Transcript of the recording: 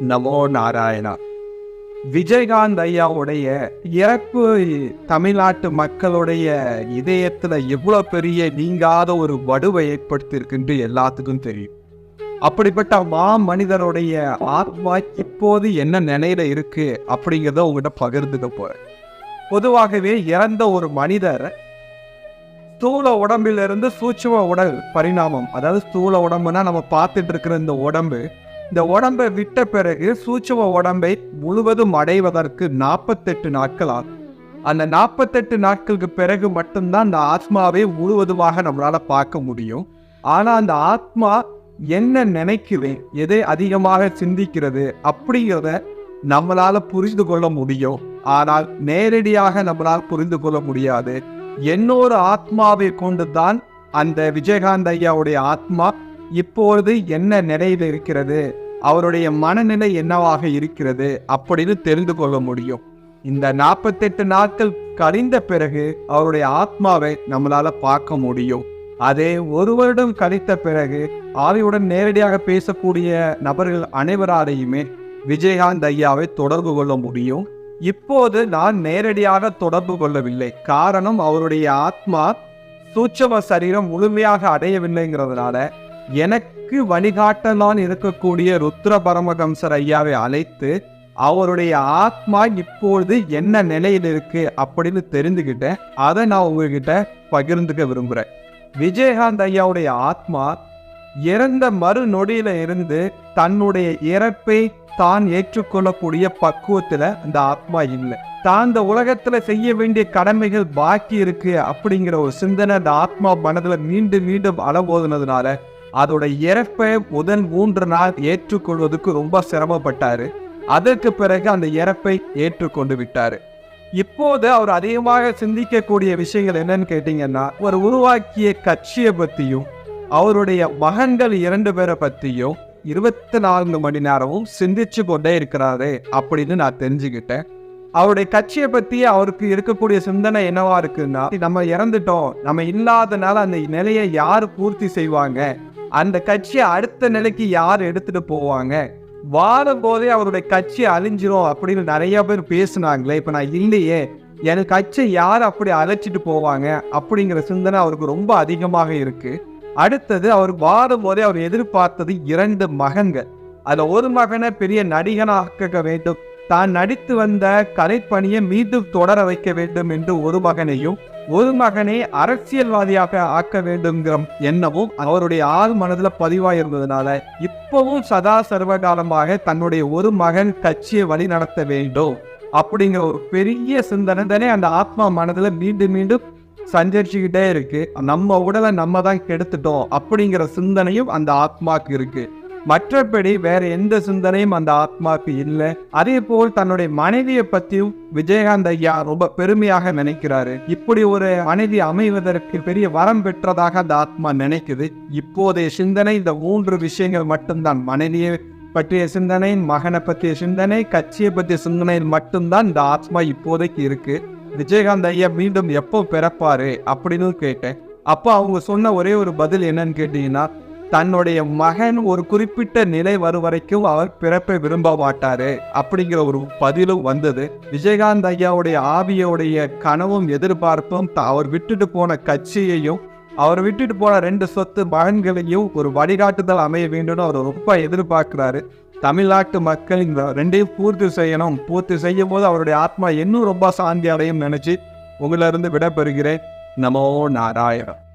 நமோ நாராயணா. விஜயகாந்த் ஐயாவுடைய இறப்பு தமிழ்நாட்டு மக்களுடைய இதயத்துல எவ்வளவு பெரிய நீங்காத ஒரு வடுவை ஏற்படுத்தியிருக்குன்று எல்லாத்துக்கும் தெரியும். அப்படிப்பட்ட மா மனிதருடைய ஆத்மா இப்போது என்ன நிலையில இருக்கு அப்படிங்கிறத உங்ககிட்ட பகிர்ந்துக்க போறேன். பொதுவாகவே இறந்த ஒரு மனிதர் ஸ்தூல உடம்பிலிருந்து சூட்சும உடல் பரிணாமம் அதாவது ஸ்தூல உடம்புனா நம்ம பார்த்துட்டு இருக்கிற இந்த உடம்பு இந்த உடம்பை விட்ட பிறகு சூட்சும உடம்பை முழுவதும் அடைவதற்கு நாற்பத்தெட்டு நாட்கள் ஆகும். அந்த நாற்பத்தெட்டு நாட்களுக்கு பிறகு மட்டும்தான் அந்த ஆத்மாவை முழுவதுமாக நம்மளால பார்க்க முடியும். ஆனா அந்த ஆத்மா என்ன நினைக்குது எதை அதிகமாக சிந்திக்கிறது அப்படிங்கிறத நம்மளால புரிந்து கொள்ள முடியும். ஆனால் நேரடியாக நம்மளால் புரிந்து கொள்ள முடியாது. இன்னொரு ஆத்மாவை கொண்டுதான் அந்த விஜயகாந்த் ஐயாவுடைய ஆத்மா இப்பொழுது என்ன நிலையில் இருக்கிறது? அவருடைய மனநிலை என்னவாக இருக்கிறது அப்படின்னு தெரிந்து கொள்ள முடியும். இந்த நாற்பத்தெட்டு நாட்கள் கழிந்த பிறகு அவருடைய ஆத்மாவை நம்மளால பார்க்க முடியும். அதே ஒரு வருடம் கழித்த பிறகு ஆவியுடன் நேரடியாக பேசக்கூடிய நபர்கள் அனைவராலையுமே விஜயகாந்த் ஐயாவை தொடர்பு கொள்ள முடியும். இப்போது நான் நேரடியாக தொடர்பு கொள்ளவில்லை. காரணம் அவருடைய ஆத்மா சூட்சம சரீரம் முழுமையாக அடையவில்லைங்கிறதுனால எனக்கு வழிகாட்டலான் இருக்கக்கூடிய ருத்ர பரமஹம்சர் ஐயாவை அழைத்து அவருடைய ஆத்மா இப்பொழுது என்ன நிலையில் இருக்கு அப்படின்னு தெரிஞ்சுக்கிட்டேன் அதை நான் உங்ககிட்ட பகிர்ந்துக்க விரும்புகிறேன் விஜயகாந்த் ஐயாவுடைய ஆத்மா இறந்த மறு நொடியில இருந்து தன்னுடைய இறப்பை தான் ஏற்றுக்கொள்ளக்கூடிய பக்குவத்துல அந்த ஆத்மா இல்லை. தான் இந்த உலகத்துல செய்ய வேண்டிய கடமைகள் பாக்கி இருக்கு அப்படிங்கிற ஒரு சிந்தனை அந்த ஆத்மா மனதுல மீண்டும் மீண்டும் அலபோதுனதுனால அதோட இறப்பை முதல் மூன்று நாள் ஏற்றுக்கொள்வதற்கு ரொம்ப சிரமப்பட்டாரு. அதற்கு பிறகு அந்த இறப்பை ஏற்றுக்கொண்டு விட்டாரு. இப்போது அவர் அதிகமாக சிந்திக்கக்கூடிய விஷயங்கள் என்னன்னு கேட்டீங்கன்னா அவர் உருவாக்கிய கட்சியை பற்றியும் அவருடைய மகன்கள் இரண்டு பேரை பற்றியும் இருபத்தி நான்கு மணி நேரமும் சிந்திச்சு கொண்டே இருக்கிறாரு அப்படின்னு நான் தெரிஞ்சுக்கிட்டேன். அவருடைய கட்சியை பத்தி அவருக்கு இருக்கக்கூடிய சிந்தனை என்னவா இருக்குன்னா நம்ம இறந்துட்டோம். நம்ம இல்லாதனால அந்த நிலையை யார் பூர்த்தி செய்வாங்க? அந்த கட்சியை அடுத்த நிலைக்கு யார் எடுத்துட்டு போவாங்க? வாழும் போதே அவருடைய கட்சி அழிஞ்சிரும் அப்படின்னு நிறைய பேர் பேசுனாங்களே இப்ப நான் இல்லையே. எனக்கு கட்சி யார் அப்படி அழைச்சிட்டு போவாங்க? அப்படிங்கிற சிந்தனை அவருக்கு ரொம்ப அதிகமாக இருக்கு. அடுத்தது அவர் வாழும் போதே அவர் எதிர்பார்த்தது இரண்டு மகன்கள். அதுல ஒரு மகனை பெரிய நடிகனாக்க வேண்டும். தான் நடித்து வந்த கலைப்பணியை மீண்டும் தொடர வைக்க வேண்டும் என்று ஒரு மகனையும் ஒரு மகனை அரசியல்வாதியாக ஆக்க வேண்டும்ங்கிற எண்ணமும் அவருடைய ஆள் மனதில் பதிவாயிருந்ததுனால இப்பவும் சதா சர்வகாலமாக தன்னுடைய ஒரு மகன் கட்சியை வழி நடத்த வேண்டும் அப்படிங்கிற ஒரு பெரிய சிந்தனை தானே அந்த ஆத்மா மனதில் மீண்டும் மீண்டும் சஞ்சரிச்சுக்கிட்டே இருக்கு. நம்ம உடலை நம்ம தான் கெடுத்துட்டோம் அப்படிங்கிற சிந்தனையும் அந்த ஆத்மாக்கு இருக்குது மற்றபடி வேற எந்த சிந்தனையும் அந்த ஆத்மாவுக்கு இல்லை. அதே போல் தன்னுடைய மனைவியை பத்தியும் விஜயகாந்த் ஐயா ரொம்ப பெருமையாக நினைக்கிறாரு. இப்படி ஒரு மனைவி அமைவதற்கு பெரிய வரம் பெற்றதாக அந்த ஆத்மா நினைக்குது. இப்போதைய சிந்தனை இந்த மூன்று விஷயங்கள் மட்டும்தான். மனைவியை பற்றிய சிந்தனை மகனை பற்றிய சிந்தனை கட்சியை பற்றிய சிந்தனையில் மட்டும்தான் இந்த ஆத்மா இப்போதைக்கு இருக்கு. விஜயகாந்த் ஐயா மீண்டும் எப்போ பிறப்பாரு அப்படின்னு கேட்டேன். அப்போ அவங்க சொன்ன ஒரே ஒரு பதில் என்னன்னு கேட்டீங்கன்னா தன்னுடைய மகன் ஒரு குறிப்பிட்ட நிலை வரும் வரைக்கும் அவர் பிறப்பை விரும்ப மாட்டாரு. அப்படிங்கிற ஒரு பதிலும் வந்தது. விஜயகாந்த் ஐயாவுடைய ஆவியோடைய கனவும் எதிர்பார்ப்பும் அவர் விட்டுட்டு போன கட்சியையும் அவர் விட்டுட்டு போன ரெண்டு சொத்து மகன்களையும் ஒரு வழிகாட்டுதல் அமைய வேண்டும்னு அவர் ரொம்ப எதிர்பார்க்கிறாரு. தமிழ்நாட்டு மக்கள் இந்த ரெண்டையும் பூர்த்தி செய்யணும். பூர்த்தி செய்யும் போது அவருடைய ஆத்மா இன்னும் ரொம்ப சாந்தி அடையும் நினைச்சு உங்களிலிருந்து விடைபெறுகிறேன். நமோ நாராயணம்